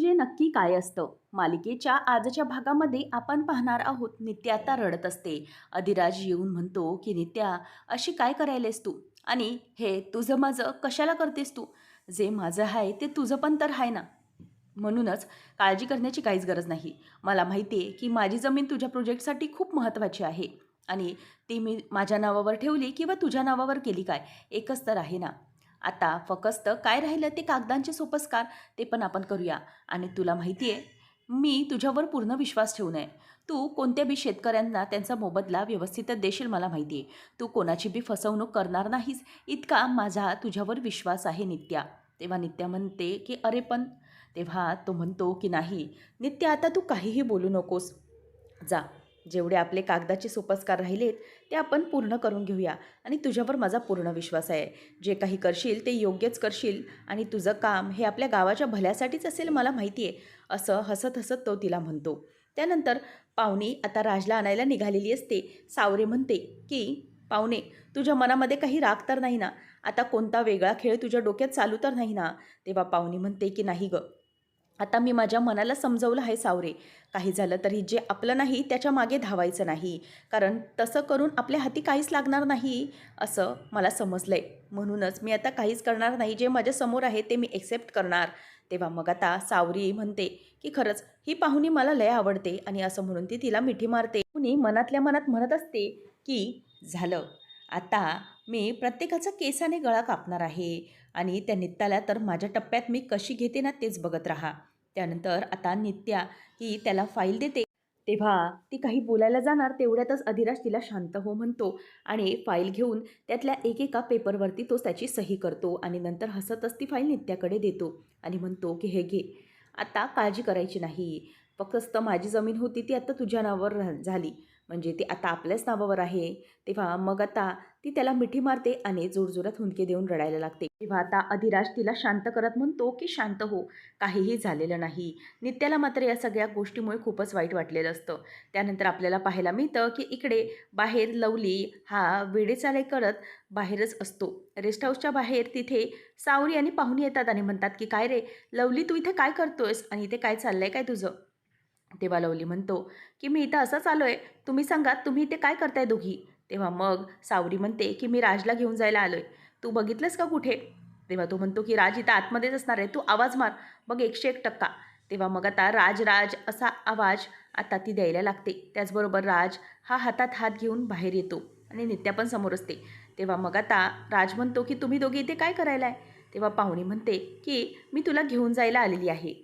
म्हणजे नक्की काय असतं? मालिकेच्या आजच्या भागामध्ये आपण पाहणार आहोत नित्या आता रडत असते. अधिराज येऊन म्हणतो की नित्या अशी काय करायलेस तू? आणि हे तुझं माझं कशाला करतेस तू? जे माझं आहे ते तुझं पण तर आहे ना? म्हणूनच काळजी करण्याची काहीच गरज नाही. मला माहिती आहे की माझी जमीन तुझ्या प्रोजेक्टसाठी खूप महत्त्वाची आहे. आणि ती मी माझ्या नावावर ठेवली किंवा तुझ्या नावावर केली काय? एकच तर आहे ना. आता फकस्त काय राहिलं ते कागदांचे सोपस्कार ते पण आपण करूया. आणि तुला माहिती आहे मी तुझ्यावर पूर्ण विश्वास ठेवू नये. तू कोणत्या बी शेतकऱ्यांना त्यांचा मोबदला व्यवस्थितच देशील मला माहिती आहे तू कोणाची बी फसवणूक करणार नाहीस इतका माझा तुझ्यावर विश्वास आहे नित्या. तेव्हा नित्या म्हणते की अरे पण. तेव्हा तो म्हणतो की नाही नित्या आता तू काहीही बोलू नकोस. जा. जेवढे आपले कागदाचे सोपस्कार राहिलेत ते आपण पूर्ण करून घेऊया. आणि तुझ्यावर माझा पूर्ण विश्वास आहे. जे काही करशील ते योग्यच करशील. आणि तुझं काम हे आपल्या गावाच्या भल्यासाठीच असेल मला माहिती आहे असं हसत हसत तो तिला म्हणतो. त्यानंतर पाहुणी आता राजला आणायला निघालेली असते. सावरे म्हणते की पाहुणे तुझ्या मनामध्ये काही राग तर नाही ना? आता कोणता वेगळा खेळ तुझ्या डोक्यात चालू तर नाही ना? तेव्हा पाहुणी म्हणते की नाही गं. आता मी माझ्या मनाला समजवलं आहे सावरे. काही झालं तरी जे आपलं नाही त्याच्यामागे धावायचं नाही. कारण तसं करून आपल्या हाती काहीच लागणार नाही असं मला समजलं आहे म्हणूनच मी आता काहीच करणार नाही. जे माझ्यासमोर आहे ते मी एक्सेप्ट करणार. तेव्हा मग आता सावरी म्हणते की खरंच ही पाहुणी मला लय आवडते आणि असं म्हणून ती तिला मिठी मारते. कुणी मनातल्या मनात म्हणत असते की झालं. आता मी प्रत्येकाचा केसाने गळा कापणार आहे आणि त्या नित्ताल्या तर माझ्या टप्प्यात मी कशी घेते ना तेच बघत राहा. त्यानंतर आता नित्या ही त्याला फाईल देते. तेव्हा ती काही बोलायला जाणार तेवढ्यातच अधिराज तिला शांत हो म्हणतो आणि फाईल घेऊन त्यातल्या एकेका पेपरवरती तो त्याची सही करतो आणि नंतर हसतच ती फाईल नित्याकडे देतो आणि म्हणतो की हे घे आता काळजी करायची नाही. फक्त माझी जमीन होती ती आता तुझ्या नावावर झाली. म्हणजे ती आता आपल्याच नावावर आहे. तेव्हा मग आता ती त्याला मिठी मारते आणि जोरजोरात हुंदके देऊन रडायला लागते. तेव्हा आता अधिराज तिला शांत करत म्हणतो की शांत हो. काहीही झालेलं नाही. नित्याला मात्र या सगळ्या गोष्टीमुळे खूपच वाईट वाटलेलं असतं. त्यानंतर आपल्याला पाहायला मिळतं की इकडे बाहेर लवली हा वेडेचाले करत बाहेरच असतो. रेस्ट हाऊसच्या बाहेर तिथे सावरी आणि पाहुणे येतात आणि म्हणतात की काय रे? लवली तू इथे काय करतोयस? आणि इथे काय चाललंय? काय तुझं? तेव्हा लवली म्हणतो की मी इथं असंच आलो आहे तुम्ही सांगा तुम्ही इथे काय करताय दोघी? तेव्हा मग सावरी म्हणते की मी राजला घेऊन जायला आलो आहे तू बघितलंस का कुठे? तेव्हा तो म्हणतो की राज इथं आतमध्येच असणार आहे. तू आवाज मार. बघ एकशे एक टक्का. तेव्हा मग आता राज राज असा आवाज आता ती द्यायला लागते. त्याचबरोबर राज हा हातात हात घेऊन बाहेर येतो आणि नित्या पण समोर असते. तेव्हा मग आता राज म्हणतो की तुम्ही दोघे इथे काय करायला आहे तेव्हा पाहुणी म्हणते की मी तुला घेऊन जायला आलेली आहे.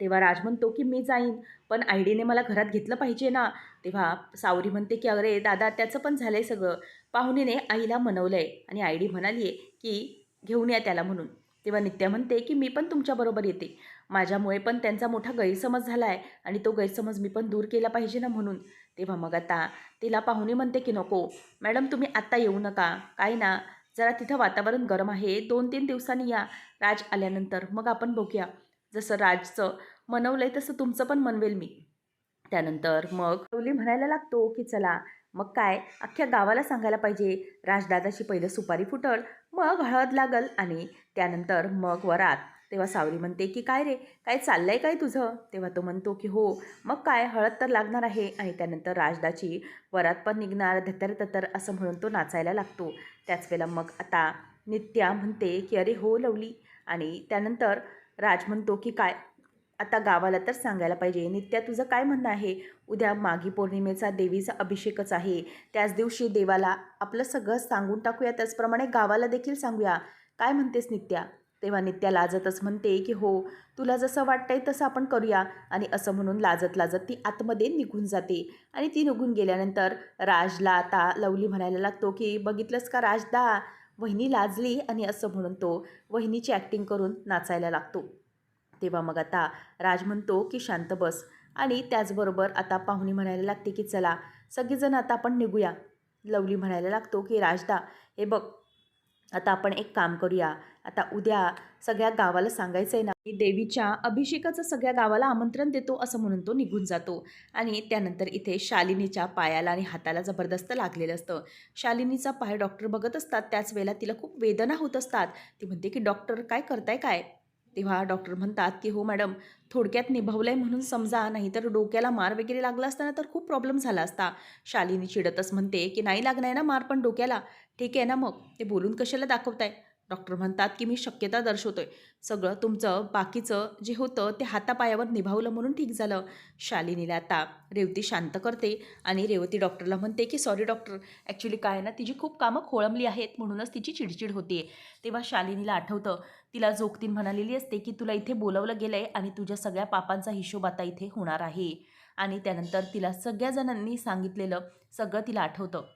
तेव्हा राज म्हणतो की मी जाईन. पण आयडीने मला घरात घेतलं पाहिजे ना. तेव्हा सावरी म्हणते की अरे दादा त्याचं पण झालं आहे सगळं. पाहुणीने आईला मनवलं आहे आणि आयडी म्हणाली आहे की घेऊन या त्याला म्हणून. तेव्हा नित्या म्हणते की मी पण तुमच्याबरोबर येते. माझ्यामुळे पण त्यांचा मोठा गैरसमज झाला आहे आणि तो गैरसमज मी पण दूर केला पाहिजे ना म्हणून. तेव्हा मग आता तिला पाहुणी म्हणते की नको. मॅडम तुम्ही आत्ता येऊ नका. काय ना? जरा तिथं वातावरण गरम आहे. दोन तीन दिवसांनी या. राज आल्यानंतर मग आपण बघूया. जसं राजचं मनवलं आहे तसं तुमचं पण मनवेल मी. त्यानंतर मग लवली म्हणायला लागतो की चला मग काय? अख्ख्या गावाला सांगायला पाहिजे. राजदादाची पहिलं सुपारी फुटल मग हळद लागल आणि त्यानंतर मग वरात. तेव्हा सावरी म्हणते की काय रे? काय चाललंय काय तुझं? तेव्हा तो म्हणतो की हो मग काय? हळद तर लागणार आहे. आणि त्यानंतर राजदाची वरात पण निघणार धतर ततर असं म्हणून तो नाचायला लागतो. त्याच वेळेला मग आता नित्या म्हणते की अरे हो लवली. आणि त्यानंतर राज म्हणतो की काय? आता गावाला तर सांगायला पाहिजे. नित्या तुझं काय म्हणणं आहे? उद्या माघी पौर्णिमेचा देवीचा अभिषेकच आहे. त्याच दिवशी देवाला आपलं सगळं सांगून टाकूया. त्याचप्रमाणे गावाला देखील सांगूया. काय म्हणतेस नित्या? तेव्हा नित्या लाजतच म्हणते की हो तुला जसं वाटतंय तसं आपण करूया. आणि असं म्हणून लाजत लाजत ती आतमध्ये निघून जाते. आणि ती निघून गेल्यानंतर राजला आता लवली म्हणायला लागतो की बघितलंस का राजदा? वहिनी लाजली आणि असं म्हणून तो वहिनीची ॲक्टिंग करून नाचायला लागतो. तेव्हा मग आता राज म्हणतो की शांत बस. आणि त्याचबरोबर आता पाहुणी म्हणायला लागते की चला सगळेजण आता आपण निघूया. लवली म्हणायला लागतो की राजदा हे बघ आता आपण एक काम करूया. आता उद्या सगळ्या गावाला सांगायचं आहे ना की देवीच्या अभिषेकाचं सगळ्या गावाला आमंत्रण देतो असं म्हणून तो निघून जातो. आणि त्यानंतर इथे शालिनीच्या पायाला आणि हाताला जबरदस्त लागलेलं असतं. शालिनीचा पाय डॉक्टर बघत असतात. त्याच वेळेला तिला खूप वेदना होत असतात. ती म्हणते की डॉक्टर काय करताय काय? तेव्हा डॉक्टर म्हणतात की हो मॅडम थोडक्यात निभावलंय आहे म्हणून समजा नाहीतर डोक्याला मार वगैरे लागला असताना तर खूप प्रॉब्लेम झाला असता. शालिनी चिडतच म्हणते की नाही लागणार ना मार पण डोक्याला. ठीक आहे ना मग? ते बोलून कशाला दाखवताय? डॉक्टर म्हणतात की मी शक्यता दर्शवतोय. सगळं तुमचं बाकीचं जे होतं ते हातापायावर निभावलं म्हणून ठीक झालं. शालिनीला आता रेवती शांत करते आणि रेवती डॉक्टरला म्हणते की सॉरी डॉक्टर ॲक्च्युली काय आहे ना तिची खूप कामं खोळंबली आहेत. म्हणूनच तिची चिडचिड होते तेव्हा शालिनीला आठवतं तिला जोगतीन म्हणालेली असते की तुला इथे बोलवलं गेलं आहे आणि तुझ्या सगळ्या पापांचा हिशोब आता इथे होणार आहे. आणि त्यानंतर तिला सगळ्या जणांनी सांगितलेलं सगळं तिला आठवतं.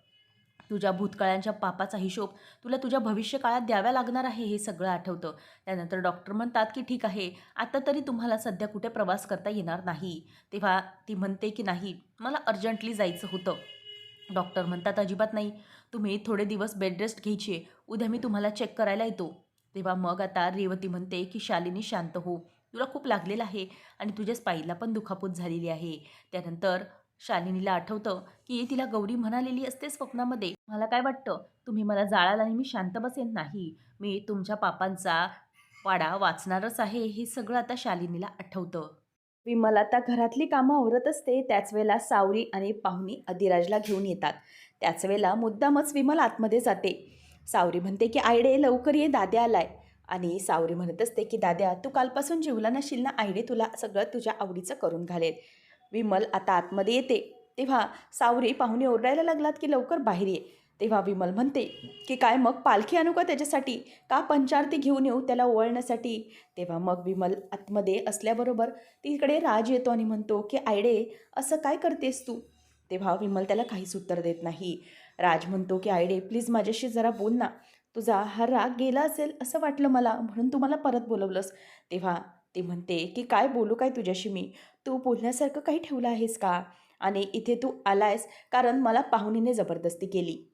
तुझ्या भूतकाळांच्या पापाचा हिशोब तुला तुझ्या भविष्यकाळात द्याव्या लागणार आहे हे सगळं आठवतं. त्यानंतर डॉक्टर म्हणतात की ठीक आहे आता तरी तुम्हाला सध्या कुठे प्रवास करता येणार नाही. तेव्हा ती म्हणते की नाही मला अर्जंटली जायचं होतं. डॉक्टर म्हणतात अजिबात नाही. तुम्ही थोडे दिवस बेड रेस्ट घ्यायची. उद्या मी तुम्हाला चेक करायला येतो. तेव्हा मग आता रेवती म्हणते की शालिनी शांत हो. तुला खूप लागलेलं आहे आणि तुझ्या स्पाईला पण दुखापत झालेली आहे. त्यानंतर शालिनीला आठवतं की तिला गौरी म्हणालेली असते स्वप्नामध्ये. मला काय वाटतं? तुम्ही मला जाळाल आणि मी शांत बसेन नाही. मी तुमच्या पापांचा वाडा वाचणारच आहे. हे सगळं आता शालिनीला आठवतं. विमल आता घरातली कामं आवरत असते त्याच वेळेला सावरी आणि पाहुणी अधिराजला घेऊन येतात. त्याच वेळेला मुद्दामच विमल आतमध्ये जाते. सावरी म्हणते की आयडे लवकर ये दाद्या आलाय. आणि सावरी म्हणत असते की दाद्या तू कालपासून जेवला नशील ना? आयडे तुला सगळं तुझ्या आवडीचं करून घालेल. विमल आता आतमध्ये येते. तेव्हा सावरी पाहुणे ओरडायला लागलात की लवकर बाहेर ये. तेव्हा विमल म्हणते की काय मग पालखी आणू का त्याच्यासाठी? का पंचारती घेऊन येऊ त्याला ओवळण्यासाठी? तेव्हा मग विमल आतमध्ये असल्याबरोबर तिकडे राज येतो आणि म्हणतो की आयडे असं काय करतेस तू? तेव्हा विमल त्याला काहीच उत्तर देत नाही. राज म्हणतो की आयडे प्लीज माझ्याशी जरा बोल ना. तुझा हा राग गेला असेल असं वाटलं मला म्हणून तू मला परत बोलवलंस. तेव्हा ती म्हणते की काय बोलू काय तुझ्याशी मी? तू बोलण्यासारखं काही ठेवलं आहेस का? आणि इथे तू आलायस कारण मला पाहुणीने जबरदस्ती केली.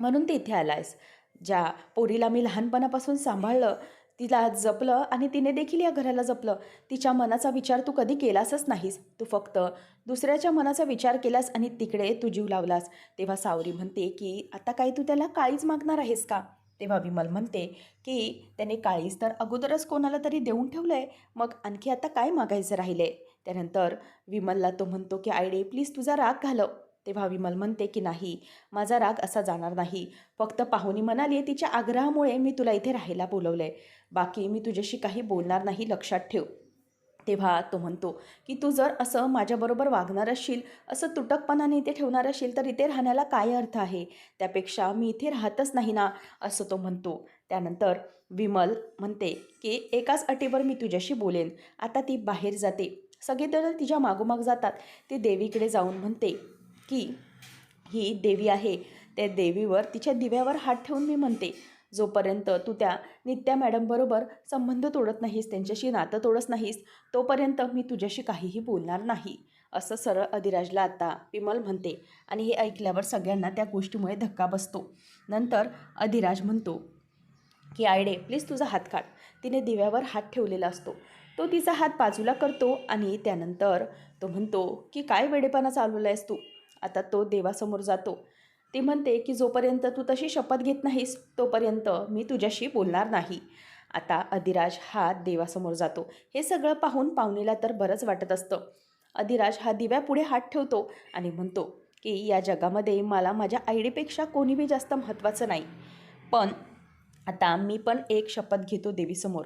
म्हणून ते इथे आलायस. ज्या पोरीला मी लहानपणापासून सांभाळलं तिला जपलं आणि तिने देखील या घराला जपलं. तिच्या मनाचा विचार तू कधी केलासच नाहीस. तू फक्त दुसऱ्याच्या मनाचा विचार केलास आणि तिकडे तू जीव लावलास. तेव्हा सावरी म्हणते की आता काही तू त्याला काळीच मागणार आहेस का? तेव्हा विमल म्हणते की त्याने काळीस तर अगोदरच कोणाला तरी देऊन ठेवलं आहे मग आणखी आता काय मागायचं राहिलं आहे त्यानंतर विमलला तो म्हणतो की आयडे प्लीज तुझा राग घालव. तेव्हा विमल म्हणते की नाही माझा राग असा जाणार नाही. फक्त पाहुणी म्हणाली तिच्या आग्रहामुळे मी तुला इथे राहायला बोलवलं आहे बाकी मी तुझ्याशी काही बोलणार नाही लक्षात ठेव. तेव्हा तो म्हणतो की तू जर असं माझ्याबरोबर वागणार असशील असं तुटकपणाने इथे ठेवणार असशील तर इथे राहण्याला काय अर्थ आहे? त्यापेक्षा मी इथे राहतच नाही ना? असं तो म्हणतो. त्यानंतर विमल म्हणते की एकाच अटीवर मी तुझ्याशी बोलेन. आता ती बाहेर जाते. सगळे तिच्या मागोमाग जातात. ती देवीकडे जाऊन म्हणते की ही देवी आहे. त्या देवीवर तिच्या दिव्यावर हात ठेवून मी म्हणते जोपर्यंत तू त्या नित्या मॅडमबरोबर संबंध तोडत नाहीस त्यांच्याशी नातं तोडत नाहीस तोपर्यंत मी तुझ्याशी काहीही बोलणार नाही. असं सरळ अधिराजला आता विमल म्हणते आणि हे ऐकल्यावर सगळ्यांना त्या गोष्टीमुळे धक्का बसतो. नंतर अधिराज म्हणतो की आयडे प्लीज तुझा हात काढ. तिने दिव्यावर हात ठेवलेला असतो. तो तिचा हात बाजूला करतो आणि त्यानंतर तो म्हणतो की काय वेडेपणा चालवला आहेस तू? आता तो देवासमोर जातो. ती म्हणते की जोपर्यंत तू तशी शपथ घेत नाहीस तोपर्यंत मी तुझ्याशी बोलणार नाही. आता अधिराज हा देवासमोर जातो. हे सगळं पाहून पाहुणीला तर बरंच वाटत असतं. अधिराज हा दिव्यापुढे हात ठेवतो आणि म्हणतो की या जगामध्ये मला माझ्या आईडीपेक्षा कोणीबी जास्त महत्त्वाचं नाही. पण आता मी पण एक शपथ घेतो देवीसमोर.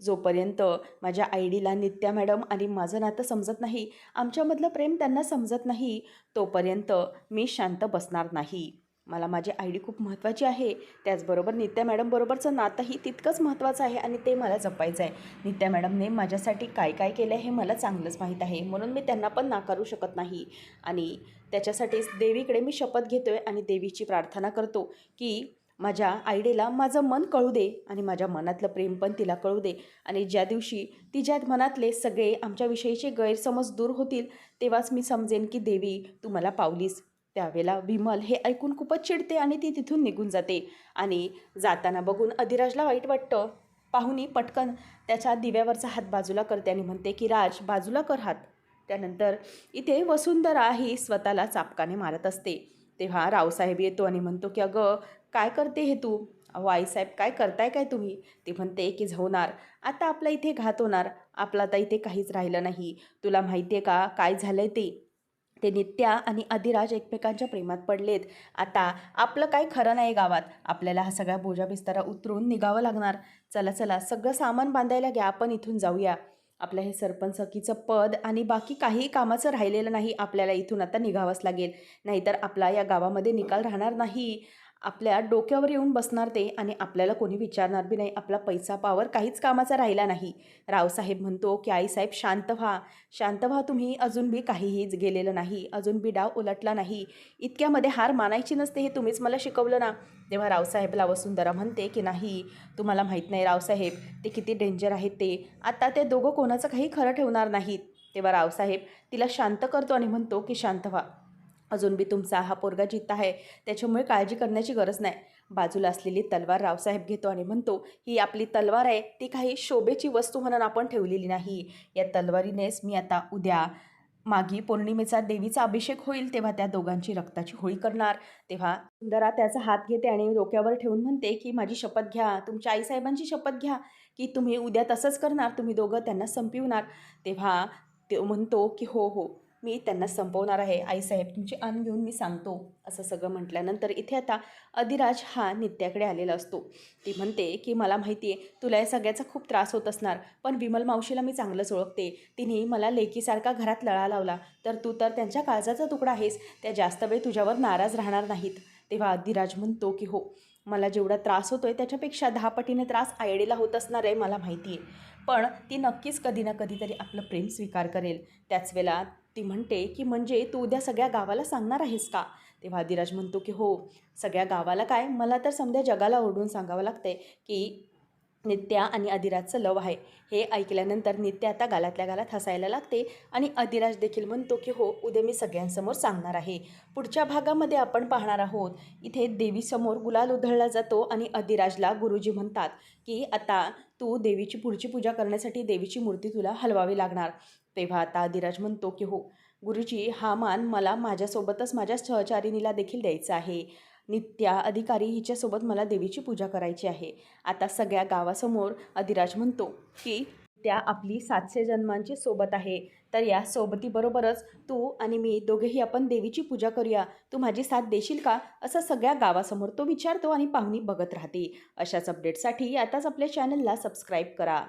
जोपर्यंत माझ्या आयडीला नित्या मॅडम आणि माझं नातं समजत नाही आमच्यामधलं प्रेम त्यांना समजत नाही तोपर्यंत मी शांत बसणार नाही. मला माझी आय डी खूप महत्त्वाची आहे. त्याचबरोबर नित्या मॅडमबरोबरचं नातंही तितकंच महत्त्वाचं आहे आणि ते मला जपायचं आहे. नित्या मॅडमने माझ्यासाठी काय काय केलं आहे हे मला चांगलंच माहीत आहे म्हणून मी त्यांना पण नाकारू शकत नाही. आणि त्याच्यासाठीच देवीकडे मी शपथ घेतो आहे आणि देवीची प्रार्थना करतो की माझ्या आईडीला माझं मन कळू दे आणि माझ्या मनातलं प्रेम पण तिला कळू दे. आणि ज्या दिवशी तिच्या मनातले सगळे आमच्याविषयीचे गैरसमज दूर होतील तेव्हाच मी समजेन की देवी तू मला पावलीस. त्यावेळेला विमल हे ऐकून खूपच चिडते आणि ती तिथून निघून जाते. आणि जाताना बघून अधिराजला वाईट वाटतं. पाहुणी पटकन. त्याच्या दिव्यावरचा हात बाजूला करते आणि म्हणते की राज बाजूला कर हात. त्यानंतर इथे वसुंधरा ही स्वतःला चापकाने मारत असते. तेव्हा रावसाहेब येतो आणि म्हणतो की अगं काय करते हे तू? अहो आईसाहेब काय करताय काय तुम्ही? ते म्हणते की झवणार. आता आपला इथे घात होणार. आपलं आता इथे काहीच राहिलं नाही. तुला माहिती आहे का काय झालंय ते? ते नित्या आणि अधिराज एकमेकांच्या प्रेमात पडलेत. आता आपलं काय खरं नाही गावात. आपल्याला हा सगळा बोजा बिस्तारा उतरून निघावं लागणार. चला चला सगळं सामान बांधायला घ्या. आपण इथून जाऊया. आपलं हे सरपंचकीचं पद आणि बाकी काही कामाचं राहिलेलं नाही. आपल्याला इथून आता निघावंच लागेल. नाहीतर आपला या गावामध्ये निकाल राहणार नाही. आपल्या डोक्यावर येऊन बसणार ते आणि आपल्याला कोणी विचारणार बी नाही. आपला पैसा पावर काहीच कामाचा राहिला नाही. रावसाहेब म्हणतो की आईसाहेब शांत व्हा. शांत व्हा तुम्ही. अजून बी काहीहीच गेलेलं नाही. अजून बी डाव उलटला नाही. इतक्यामध्ये हार मानायची नसते हे तुम्हीच मला शिकवलं ना. तेव्हा रावसाहेबला वसुंधरा म्हणते की नाही तुम्हाला माहीत नाही रावसाहेब ते किती डेंजर आहेत ते. आता ते दोघं कोणाचं काही खरं ठेवणार नाहीत. तेव्हा रावसाहेब तिला शांत करतो आणि म्हणतो की शांत व्हा. अजून बी तुमचा हा पोरगा जित्ता आहे. त्याच्यामुळे काळजी करण्याची गरज नाही. बाजूला असलेली तलवार रावसाहेब घेतो आणि म्हणतो ही आपली तलवार आहे ती काही शोभेची वस्तू म्हणून आपण ठेवलेली नाही. या तलवारीनेच मी आता उद्या मागी पौर्णिमेचा देवीचा अभिषेक होईल तेव्हा त्या दोघांची रक्ताची होळी करणार. तेव्हा सुंदरा त्याचा हात घेते आणि डोक्यावर ठेवून म्हणते की माझी शपथ घ्या तुमच्या आईसाहेबांची शपथ घ्या की तुम्ही उद्या तसंच करणार तुम्ही दोघं त्यांना संपिवणार. तेव्हा ते म्हणतो की हो हो. मी त्यांना संपवणार आहे. आईसाहेब तुमची अन्न घेऊन मी सांगतो. असं सगळं म्हटल्यानंतर इथे आता अधिराज हा नित्याकडे आलेला असतो. ती म्हणते की मला माहिती आहे तुला या सगळ्याचा खूप त्रास होत असणार पण विमल मावशीला मी चांगलंच ओळखते. तिने मला लेकीसारखा घरात लळा लावला. तर तू तर त्यांच्या काळजाचा तुकडा आहेस. त्या जास्त वेळ तुझ्यावर नाराज राहणार नाहीत. तेव्हा अधिराज म्हणतो की हो मला जेवढा त्रास होतो आहे त्याच्यापेक्षा दहा पटीने त्रास आयडीला होत असणार आहे मला माहिती आहे पण ती नक्कीच कधी ना कधीतरी आपलं प्रेम स्वीकार करेल. त्याच वेळेला ती म्हणते की म्हणजे तू उद्या सगळ्या गावाला सांगणार आहेस का? तेव्हा आदिराज म्हणतो की हो सगळ्या गावाला काय? मला तर समजा जगाला ओरडून सांगावं लागतंय की नित्या आणि अधिराजचं लव आहे. हे ऐकल्यानंतर नित्या आता गालातल्या गालात हसायला लागते आणि अधिराज देखील म्हणतो की हो उद्या मी सगळ्यांसमोर सांगणार आहे. पुढच्या भागामध्ये आपण पाहणार आहोत. इथे देवीसमोर गुलाल उधळला जातो आणि अधिराजला गुरुजी म्हणतात की आता तू देवीची पुढची पूजा करण्यासाठी देवीची मूर्ती तुला हलवावी लागणार. तेव्हा आता अधिराज म्हणतो की हो गुरुजी हा मान मला माझ्यासोबतच माझ्या सहचारिणीला देखील द्यायचा आहे. नित्या अधिकारी हिच्यासोबत मला देवीची पूजा करायची आहे. आता सगळ्या गावासमोर अधिराज म्हणतो की त्या आपली सातशे जन्मांची सोबत आहे. तर या सोबतीबरोबरच तू आणि मी दोघेही आपण देवीची पूजा करूया. तू माझी साथ देशील का? असं सगळ्या गावासमोर तो विचारतो आणि पाहुणी बघत राहते. अशाच अपडेटसाठी आताच आपल्या चॅनलला सबस्क्राईब करा.